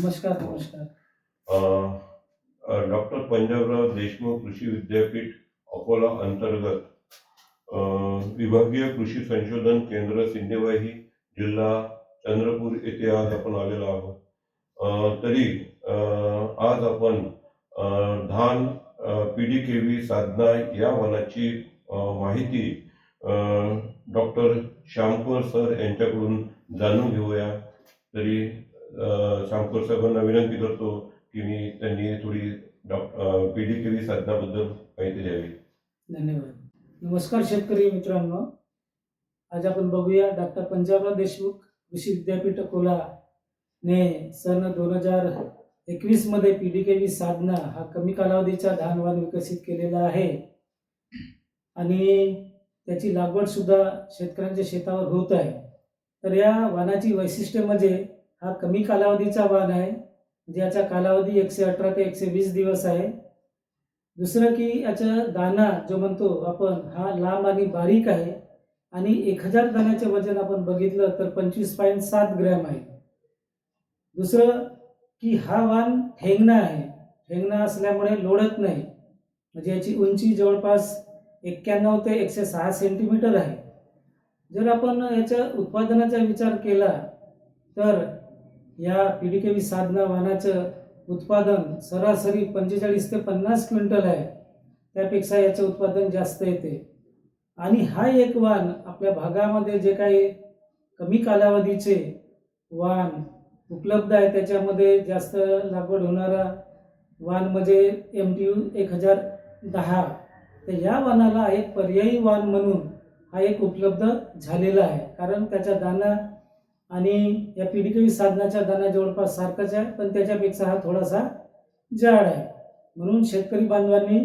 नमस्कार नमस्कार. डॉक्टर पंजाबराव देशमुख कृषी विद्यापीठ अकोला अंतर्गत विभागीय कृषी संशोधन केंद्र सिंधेवाही जिल्हा चंद्रपूर येथे आज आपण आलेलो आहोत. तरी आज आपण धान P D K V Sadhana या वनाची माहिती डॉक्टर श्यामकर सर यांच्याकडून जाणून घेऊया. तरी अ, साहेबांना विनंती करतो की मी त्यांनी थोडी डॉक पी डी साधनाबद्दल माहिती द्यावी. धन्यवाद. नमस्कार शेतकरी मित्रांनो. आज आपण बघूया डॉक्टर पंजाबराव देशमुख कृषी विद्यापीठ अकोला ने सन दोन हजार एकवीसमध्ये P D K V Sadhana हा कमी कालावधीचा धानवान विकसित केलेला आहे. आणि त्याची लागवड सुद्धा शेतकऱ्यांच्या शेतावर होत आहे. तर या वाणाची वैशिष्ट्य म्हणजे हा कमी कालावधीचा वाण आहे म्हणजे याचा कालावधी एकशे अठरा ते एकशे वीस दिवस आहे. दुसरं की याचा दाना जो म्हणतो आपण हा लांब आणि बारीक आहे आणि एक हजार दाण्याचे वजन आपण बघितलं तर पंचवीस पॉईंट सात ग्रॅम आहे. दुसरं की हा वाण ठेंगणा आहे. ठेंगणा असल्यामुळे लोढत नाही. म्हणजे याची उंची जवळपास एक्क्याण्णव ते एकशे सहा सेंटीमीटर आहे. जर आपण याच्या उत्पादनाचा विचार केला तर या P D K V Sadhana वाहनाचं उत्पादन सरासरी पंचेचाळीस ते पन्नास क्विंटल आहे. त्यापेक्षा याचं उत्पादन जास्त येते. आणि हा एक वाण आपल्या भागामध्ये जे काही कमी कालावधीचे वाण उपलब्ध आहे त्याच्यामध्ये जास्त लागवड होणारा वाण म्हणजे एम टी यू एक हजार दहा. तर या वाणाला एक पर्यायी वाण म्हणून हा एक उपलब्ध झालेला आहे. कारण त्याचा दाना आणि या पी साधनाच्या दाना जवळपास सारखाच आहे पण त्याच्यापेक्षा हा थोडासा जाड आहे. म्हणून शेतकरी बांधवांनी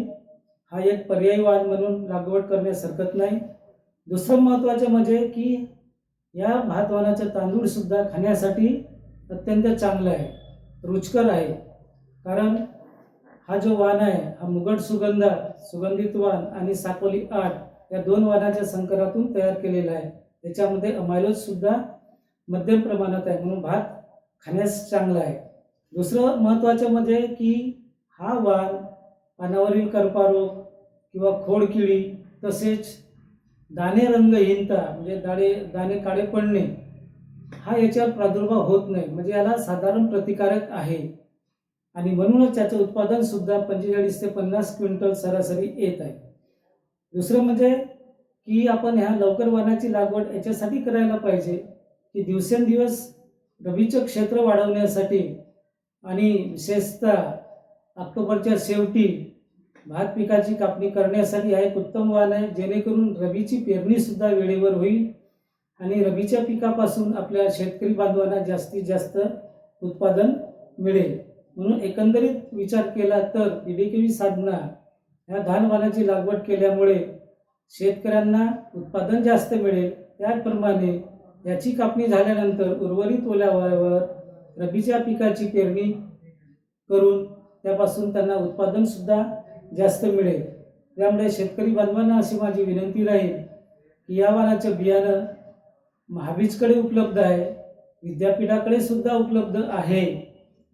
हा एक पर्यायी वाण म्हणून लागवड करण्यास हरकत नाही. दुसरं महत्त्वाचं म्हणजे की या भातवानाचं तांदूळसुद्धा खाण्यासाठी अत्यंत चांगलं आहे रुचकर आहे. कारण हा जो वाण आहे हा मुगट सुगंधा सुगंधित वाण आणि साकोली आठ या दोन वाणाच्या संकरातून तयार केलेला आहे. त्याच्यामध्ये अमायलोजसुद्धा मध्यम प्रमाणात आहे म्हणून भात खाण्यास चांगला आहे. दुसरं महत्त्वाचं म्हणजे की हा वाण पानावरील करपारो किंवा खोडकिळी तसेच दाणे रंगहीनता म्हणजे दाणे दाणे काळे पडणे हा याच्यावर प्रादुर्भाव होत नाही. म्हणजे याला साधारण प्रतिकारक आहे. आणि म्हणूनच त्याचं उत्पादनसुद्धा पंचेचाळीस ते पन्नास क्विंटल सरासरी येत आहे. दुसरं म्हणजे की आपण ह्या लवकर वाणाची लागवड याच्यासाठी करायला पाहिजे. की दिवसेंदिवस रवीचं क्षेत्र वाढवण्यासाठी आणि विशेषतः ऑक्टोबरच्या शेवटी भात पिकाची कापणी करण्यासाठी हा एक उत्तम वाण आहे. जेणेकरून रबीची पेरणीसुद्धा वेळेवर होईल आणि रबीच्या पिकापासून आपल्या शेतकरी बांधवांना जास्तीत जास्त उत्पादन मिळेल. म्हणून एकंदरीत विचार केला तर इडेकेवी साधना ह्या धानवानाची लागवड केल्यामुळे शेतकऱ्यांना उत्पादन जास्त मिळेल. त्याचप्रमाणे याची कापणी झाल्यानंतर उर्वरित ओल्यावर रबीच्या पिकाची पेरणी करून त्यापासून त्यांना उत्पादनसुद्धा जास्त मिळेल. त्यामुळे शेतकरी बांधवांना अशी माझी विनंती राहील की या वाणाचं बियाणं महाबीजकडे उपलब्ध आहे विद्यापीठाकडे सुद्धा उपलब्ध आहे.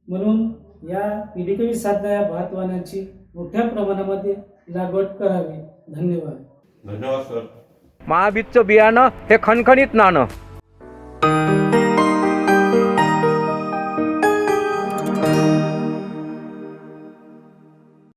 म्हणून या पिढीकवी साधना या भातवानाची मोठ्या प्रमाणामध्ये लागवड करावी. धन्यवाद. धन्यवाद सर. महाबीजचं बियाणं हे खणखणीत नाणं.